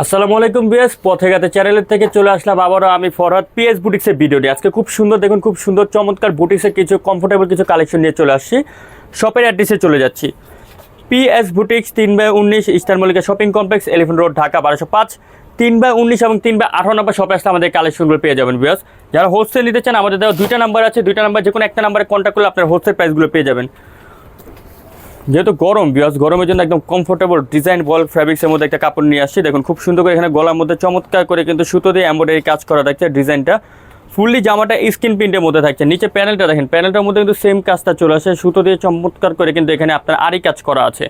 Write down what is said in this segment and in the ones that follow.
আসসালামু আলাইকুম বিএস পথেঘাতে চ্যানেলের থেকে চলে আসলাম আবারও আমি ফরহাদ পিএস বুটিক্সের ভিডিওটি আজকে খুব সুন্দর, দেখুন খুব সুন্দর, চমৎকার বুটিক্সের কিছু কমফোর্টেবল কিছু কালেকশন নিয়ে চলে আসছি। শপের অ্যাড্রেসে চলে যাচ্ছি। পিএস বুটিক্স তিন বাই উনিশ Eastern Mallika Shopping Complex Elephant Road Dhaka বারোশো পাঁচ। তিন বাই উনিশ এবং তিন বাই আঠারো নম্বর শপে আসলে আমাদের কালেকশনগুলো পেয়ে যাবেন বিয়াস যারা হোলসেল নিতে চান, আমাদের দেওয়া দুইটা নাম্বার আছে। দুইটা নাম্বার যে কোনো একটা নাম্বারে কন্ট্যাক্ট করলে আপনার হোলসেল প্রাইসগুলো পেয়ে যাবেন। যেহেতু গরম বিয়াস গরমের জন্য একদম কমফোর্টেবল ডিজাইন বল ফ্যাব্রিক্সের মধ্যে একটা কাপড় নিয়ে আসছি। দেখুন, খুব সুন্দর করে এখানে গলার মধ্যে চমৎকার করে কিন্তু সুতো দিয়ে এম্ব্রয়ডারি কাজ করা থাকছে ডিজাইনটা ফুললি জামাটা স্কিন প্রিন্টের মধ্যে থাকছে। নিচে প্যানেলটা দেখেন প্যানেলটার মধ্যে কিন্তু সেম কাজটা চলে আসে। সুতো দিয়ে চমৎকার করে কিন্তু এখানে আপনার আরই কাজ করা আছে।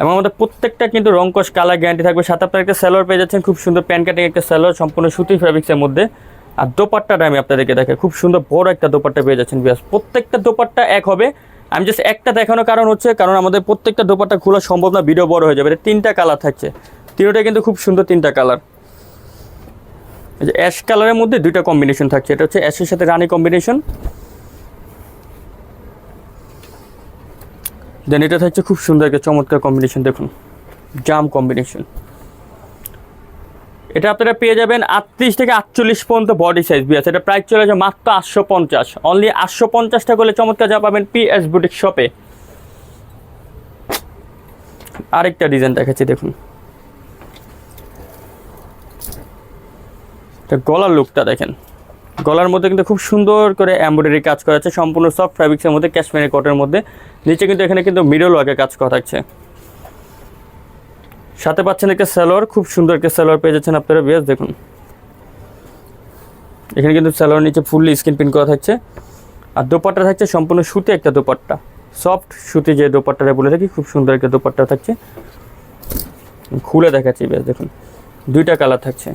এবং আমাদের প্রত্যেকটা কিন্তু রংকশ কালার গ্যারান্টি থাকবে। সাথে আপনার একটা স্যালোয়ার পেয়ে যাচ্ছেন, খুব সুন্দর প্যান কাটিং একটা স্যালোয়ার সম্পূর্ণ সুতি ফ্যাব্রিক্সের মধ্যে। আর দোপাট্টাটা আমি আপনাদেরকে দেখে খুব সুন্দর বড় একটা দোপাট্টা পেয়ে যাচ্ছেন বিয়াস প্রত্যেকটা দোপাট্টা এক হবে। আমি জাস্ট একটা দেখানোর কারণ হচ্ছে, কারণ আমাদের প্রত্যেকটা দোপাট্টা খোলা সম্ভব না ভিডিও বড় হয়ে যাবে। এটা তিনটা কালার থাকছে। তিনটা কিন্তু খুব সুন্দর তিনটা কালার অ্যাশ কালারের মধ্যে দুইটা কম্বিনেশন থাকছে। এটা হচ্ছে অ্যাশের সাথে রানি কম্বিনেশন দেন এটা থাকছে খুব সুন্দর একটা চমৎকার কম্বিনেশন দেখুন। জাম কম্বিনেশন এটা আপনারা পেয়ে যাবেন আটত্রিশ থেকে আটচল্লিশ পর্যন্ত বডি সাইজ বি আছে এটা প্রাইস চলে যাবে মাত্র আটশো পঞ্চাশ। অনলি আটশো পঞ্চাশটা করলে চমৎকার যা পাবেন পি এস বুটিক শপে আরেকটা ডিজাইন দেখাচ্ছি, দেখুন। গলার লুকটা দেখেন। গলার মধ্যে কিন্তু খুব সুন্দর করে এমব্রয়ডারি কাজ করা আছে। সম্পূর্ণ সফট ফ্যাব্রিক্সের মধ্যে ক্যাশমেরি কটের মধ্যে। নিচে কিন্তু এখানে কিন্তু মিডল ওয়ার্কের কাজ করা থাকছে। সাথে পাচ্ছেন একটা স্যালোয়ার, খুব সুন্দর একটা স্যালোয়ার পেয়ে যাচ্ছেন আপনারা বেশ দেখুন। এখানে কিন্তু স্যালোয়ার নিচে ফুললি স্কিন প্রিন্ট করা থাকছে। আর দোপাট্টা থাকছে সম্পূর্ণ সুতি একটা দোপাট্টা। সফট সুতি যে দোপাট্টাটা বলে থাকি, খুব সুন্দর একটা দোপাট্টা থাকছে। খুলে দেখাচ্ছি বেশ দেখুন। দুইটা কালার থাকছে।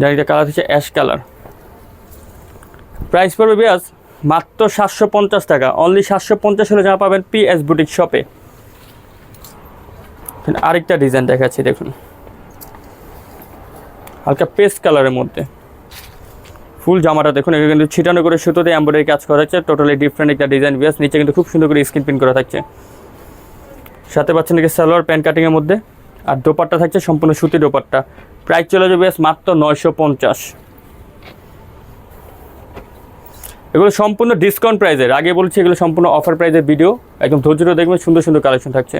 জানিটা কালার হচ্ছে অ্যাশ কালার। প্রাইস পড়বে বেশ মাত্র সাতশো পঞ্চাশ টাকা। অনলি সাতশো পঞ্চাশ হলে যা পাবেন পি এস বুটিক শপে আরেকটা ডিজাইন দেখাচ্ছি, দেখুন। হালকা পেস্ট কালারের মধ্যে। ফুল জামাটা দেখুন, এখানে কিন্তু ছিটানো করে সুতোতে এম্ব্রয়ডারি কাজ করা হচ্ছে টোটালি ডিফারেন্ট একটা ডিজাইন বেস নিচে কিন্তু খুব সুন্দর করে স্ক্রিন প্রিন্ট করা থাকছে। সাথে পাচ্ছেন নাকি সালোয়ার প্যান্ট কাটিংয়ের মধ্যে, আর দোপারটা থাকছে সম্পূর্ণ সুতি দোপারটা প্রাইস চলে যাবে মাত্র নয়শো পঞ্চাশ। এগুলো সম্পূর্ণ ডিসকাউন্ট প্রাইজের আগে বলছি এগুলো সম্পূর্ণ অফার প্রাইজের ভিডিও একদম ধৈর্য দেখবেন, সুন্দর সুন্দর কালেকশন থাকছে।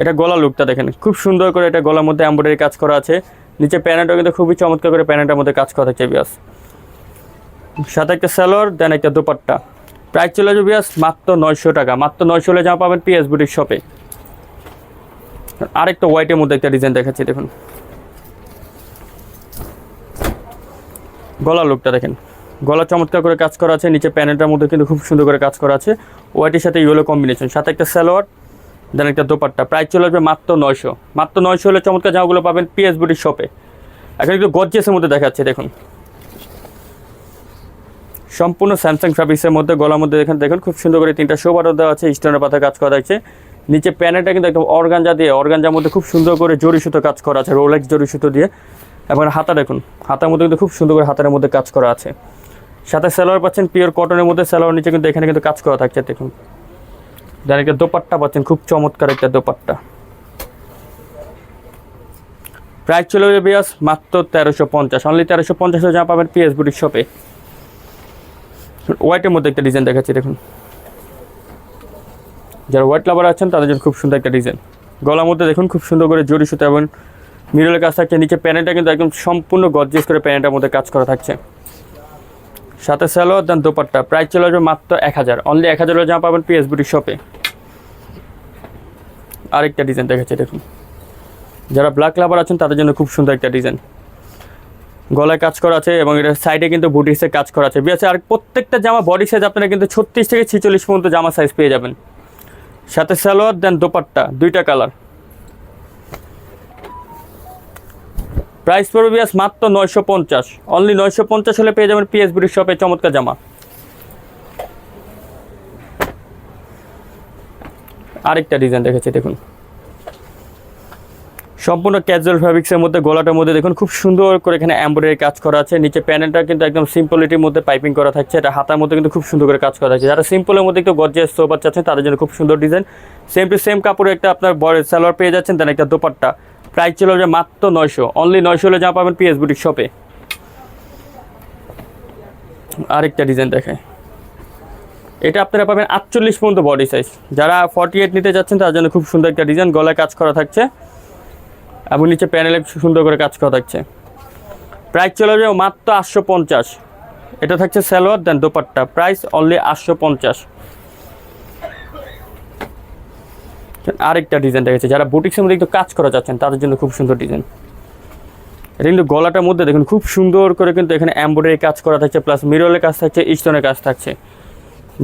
এটা গলা লুকটা দেখেন। খুব সুন্দর করে এটা গলার মধ্যে এম্ব্রয়ডারি কাজ করা আছে। নিচে প্যানেলটা কিন্তু খুবই চমৎকার করে প্যানেলটার মধ্যে কাজ করা থাকছে বিয়াস সাথে একটা স্যালোয়ার দেন একটা দোপাট্টা। প্রাইস চলে যাবে বিয়াস মাত্র নয়শো টাকা। মাত্র নয়শো হলে জামা পাবেন পিএস বুটিক শপে আরেকটা হোয়াইটের মধ্যে একটা ডিজাইন দেখাচ্ছি, দেখুন। গলা লুকটা দেখেন। গলা চমৎকার করে কাজ করা আছে। নিচে প্যানেলটার মধ্যে কিন্তু খুব সুন্দর করে কাজ করা আছে। হোয়াইটের সাথে ইয়েলো কম্বিনেশন সাথে একটা সালোয়ার দেন একটা দোপাট্টা। প্রাইস চলে আসবে মাত্র নয়শো। মাত্র নয়শো হলে চমৎকার জামাগুলো পাবেন পিএস বুটির শপে এখন একটু গজ্জেসের মধ্যে দেখাচ্ছে, দেখুন। সম্পূর্ণ স্যামসাং ফ্যাব্রিক্সের মধ্যে, গলার মধ্যে দেখেন, দেখুন, খুব সুন্দর করে তিনটা শো বাটার দেওয়া আছে স্টোনের পাতা কাজ করা আছে। নিচে প্যানেলটা কিন্তু একদম অর্গানজা দিয়ে অর্গানজার মধ্যে খুব সুন্দর করে জরি সুতো কাজ করা আছে রোলেক্স জরি সুতো দিয়ে। এবং হাতা দেখুন, হাতার মধ্যে কিন্তু খুব সুন্দর করে হাতার মধ্যে কাজ করা আছে। সাথে স্যালোয়ার পাচ্ছেন পিওর কটনের মধ্যে স্যালোয়ার নিচে কিন্তু এখানে কিন্তু কাজ করা থাকছে, দেখুন। দেন একটা দোপাট্টা পাচ্ছেন, খুব চমৎকার একটা দোপাট্টা। প্রাইস চলে যাবে বিয়াস মাত্র তেরোশো পঞ্চাশ। অনলি তেরোশো পঞ্চাশ যা পাবেন পিএস বুটিক শপে হোয়াইটের মধ্যে একটা ডিজাইন দেখাচ্ছি, দেখুন। যারা হোয়াইট লাভার আছেন, তাদের জন্য খুব সুন্দর একটা ডিজাইন গলার মধ্যে দেখুন, খুব সুন্দর করে জরি সুতো এবং মিরলের কাজ থাকছে। নিচে প্যানেলটা কিন্তু একদম সম্পূর্ণ গর্জিয়াস করে প্যানেলটার মধ্যে কাজ করা থাকছে। সাথে স্যালোয়ার দেন দোপাট্টা। প্রাইস চলে আসবে মাত্র এক হাজার। অনলি এক হাজার জামা পাবেন পিএস বুটির শপে আরেকটা ডিজাইন দেখাচ্ছে, দেখুন। যারা ব্ল্যাক লাভার আছেন, তাদের জন্য খুব সুন্দর একটা ডিজাইন গলায় কাজ করা আছে এবং এটা সাইডে কিন্তু বুটিসে কাজ করা আছে। বিয়াছে আর প্রত্যেকটা জামা বডি সাইজ আপনারা কিন্তু ছত্রিশ থেকে ছিচল্লিশ পর্যন্ত জামা সাইজ পেয়ে যাবেন। সাথে সালোয়ার দেন দোপাট্টা, দুইটা কালার প্রাইস পড়বে বিয়াস মাত্র নয়শো পঞ্চাশ। অনলি নয়শো পঞ্চাশ হলে পেয়ে যাবেন পিএস বুটির শপে চমৎকার জামা। আরেকটা ডিজাইন দেখেছি দেখুন। সম্পূর্ণ ক্যাজুয়াল ফ্যাব্রিক্সের মধ্যে, গলাটার মধ্যে দেখুন, খুব সুন্দর করে এখানে এমব্রয়ডারি কাজ করা আছে। নিচে প্যানেলটা কিন্তু একদম সিম্পলিটির মধ্যে পাইপিং করা থাকছে। এটা হাতার মধ্যে কিন্তু খুব সুন্দর করে কাজ করা থাকছে যারা সিম্পলের মধ্যে একটু গর্জিয়াস সোবার চাচ্ছেন, তাদের জন্য খুব সুন্দর ডিজাইন সেম টু সেম কাপড়ে একটা আপনার বড় সালোয়ার পেয়ে যাচ্ছেন দেন একটা দোপাট্টা। প্রাইস ছিল যে মাত্র নয়শো। অনলি নয়শো হলে যা পাবেন পিএস বুটিক শপে আরেকটা ডিজাইন দেখে এটা আপনারা পাবেন আটচল্লিশ পর্যন্ত বডি সাইজ যারা ফর্টি এইট নিতে যাচ্ছেন, তার জন্য খুব সুন্দর একটা ডিজাইন গলায় কাজ করা থাকছে এবং নিচে প্যানেলে সুন্দর করে কাজ করা থাকছে। প্রাইস চলে যাবে মাত্র আটশো পঞ্চাশ। এটা থাকছে সালোয়ার দেন দোপাট্টা। প্রাইস অনলি আটশো পঞ্চাশ। আরেকটা ডিজাইন দেখেছে যারা বুটিক্সের মধ্যে একটু কাজ করা যাচ্ছেন তাদের জন্য খুব সুন্দর ডিজাইন এটা কিন্তু গলাটার মধ্যে দেখুন, খুব সুন্দর করে কিন্তু এখানে এম্ব্রয়ডারি কাজ করা থাকছে প্লাস মিরলের কাজ থাকছে স্টোনের কাজ থাকছে।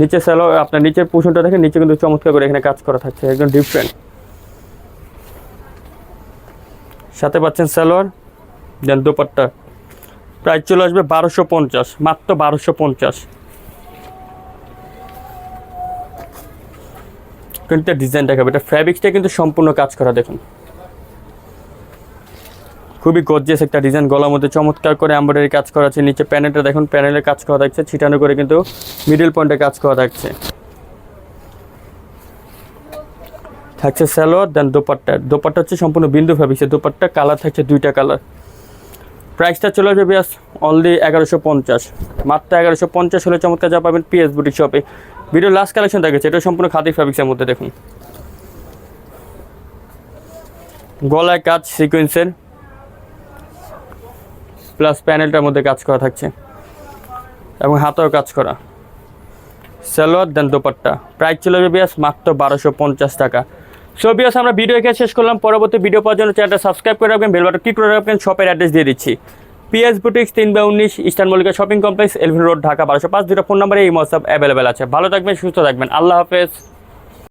নিচে স্যালো আপনার নিচের পোষণটা দেখেন, নিচে কিন্তু চমৎকার করে এখানে কাজ করা থাকছে, একদম ডিফারেন্ট সাথে পাচ্ছেন সালোয়ার, দেন দোপাট্টা। প্রাইস চলে আসবে বারোশো পঞ্চাশ, মাত্র বারোশো পঞ্চাশ। কিন্তু ডিজাইন দেখাবে। এটা ফ্যাব্রিক্সটা কিন্তু সম্পূর্ণ কাজ করা, দেখুন। খুবই গর্জিয়াস একটা ডিজাইন গলার মধ্যে চমৎকার করে এমব্রয়ডারি কাজ করা আছে। নিচে প্যানেলটা দেখুন প্যানেলের কাজ করা থাকছে, ছিটানো করে কিন্তু মিডল পয়েন্টে কাজ করা থাকছে। থাকছে স্যালোয়ার দেন দোপাট্টা। দোপাট্টা হচ্ছে সম্পূর্ণ বিন্দু ফ্যাব্রিক্সের দোপাট্টা কালার থাকছে দুইটা কালার প্রাইসটা চলে আসবে বিয়াস অনলি এগারোশো পঞ্চাশ। মাত্র এগারোশো পঞ্চাশ হলে চমৎকার যা পাবেন পিএস বুটিক শপে ভিডিও লাস্ট কালেকশন দেখেছে এটা সম্পূর্ণ খাদি ফ্যাব্রিক্সের মধ্যে দেখুন। গলায় কাজ সিকোয়েন্সের প্লাস প্যানেলটার মধ্যে কাজ করা থাকছে, এবং হাতেও কাজ করা। সালোয়ার দেন দোপাট্টা। প্রাইস যাবে বিয়াস মাত্র বারোশো পঞ্চাশ টাকা। সো বিয়াস, আমরা ভিডিও এখানে শেষ করলাম। পরবর্তী ভিডিও পাওয়ার জন্য চ্যানেলটা সাবস্ক্রাইব করে রাখবেন বেলবাটা ক্লিক করে রাখবেন শপের অ্যাড্রেস দিয়ে দিচ্ছি। পিএস বুটিক্স তিন বা উনিশ Eastern Mallika Shopping Complex Elvin Road Dhaka বারোশো পাঁচ দুটো ফোন নাম্বারে এই মহসব অ্যাভেলেবেল আছে। ভালো থাকবেন, সুস্থ থাকবেন। আল্লাহ হাফেজ।